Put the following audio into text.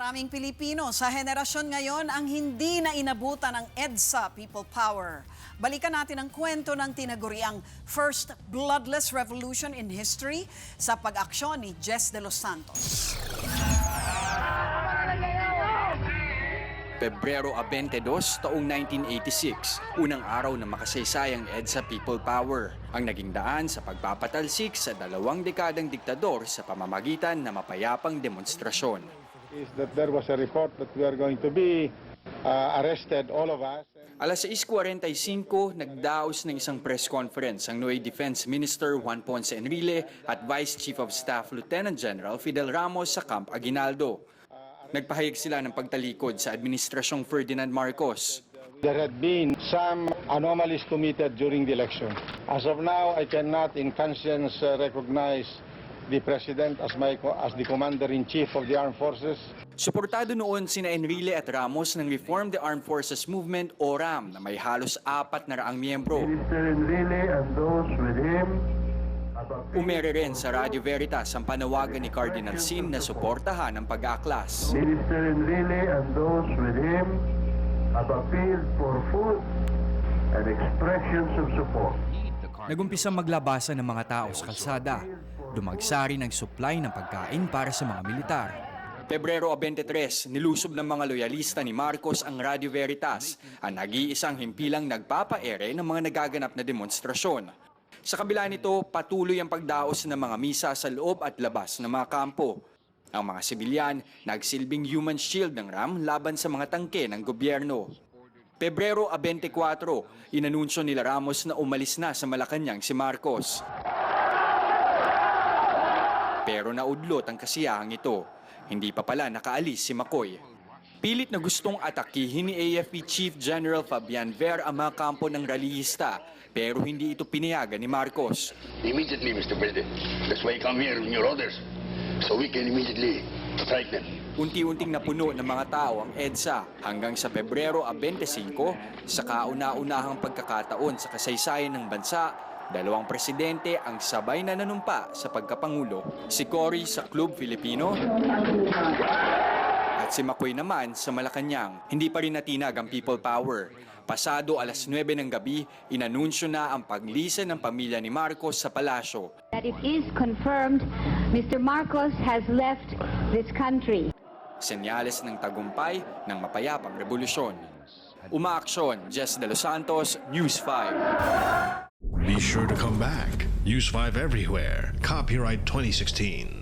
Maraming Pilipino sa henerasyon ngayon ang hindi na inabutan ng EDSA People Power. Balikan natin ang kwento ng tinaguriang First Bloodless Revolution in History sa pag-aksyon ni Jess de los Santos. Pebrero 22, taong 1986, unang araw na makasaysayang EDSA People Power, ang naging daan sa pagpapatalsik sa dalawang dekadang diktador sa pamamagitan na mapayapang demonstrasyon. Is that there was a report that we are going to be uh, arrested, all of us. Alas 6.45, nagdaos ng isang press conference ang Noy Defense Minister Juan Ponce Enrile at Vice Chief of Staff Lieutenant General Fidel Ramos sa Camp Aguinaldo. Nagpahayag sila ng pagtalikod sa Administrasyong Ferdinand Marcos. There had been some anomalies committed during the election. As of now, I cannot in conscience uh, recognize the President as, my, as the Commander-in-Chief of the Armed Forces. Suportado noon sina Enrile at Ramos ng Reform the Armed Forces Movement o RAM na may halos apat na raang miyembro. Mr. Enrile and those with him Umere rin sa Radio Veritas ang panawagan ni Cardinal Sin na suportahan ang pag-aaklas. Minister Enrile and those with him have appealed for food and expressions of support. Nagumpisang maglabasan ng mga tao sa kalsada. Dumagsari ng supply ng pagkain para sa mga militar. Pebrero 23, nilusob ng mga loyalista ni Marcos ang Radio Veritas, ang nag-iisang himpilang nagpapaere ng mga nagaganap na demonstrasyon. Sa kabila nito, patuloy ang pagdaos ng mga misa sa loob at labas ng mga kampo. Ang mga sibilyan, nagsilbing human shield ng RAM laban sa mga tangke ng gobyerno. Pebrero 24, inanunsyo nila Ramos na umalis na sa Malacanang si Marcos. Pero naudlot ang kasiyahang ito. Hindi pa pala nakaalis si McCoy. Pilit na gustong atakihin ni AFP Chief General Fabian Ver ang mga kampo ng rallyista pero hindi ito pinayagan ni Marcos. Immediately, Mr. President. That's why I come here with your orders. So we can immediately strike them. Unti-unting napuno ng mga tao ang EDSA hanggang sa Pebrero 25 sa kauna-unahang pagkakataon sa kasaysayan ng bansa Dalawang presidente ang sabay na nanumpa sa pagkapangulo. Si Cory sa Club Filipino at si Makoy naman sa Malacanang. Hindi pa rin natinag ang people power. Pasado alas 9 ng gabi, inanunsyo na ang paglisan ng pamilya ni Marcos sa palasyo. that it is confirmed Mr. Marcos has left this country. Senyales ng tagumpay ng mapayapang revolusyon. Umaaksyon, Jess De Los Santos, News 5. Be sure to come back. Use 5 everywhere. Copyright 2016.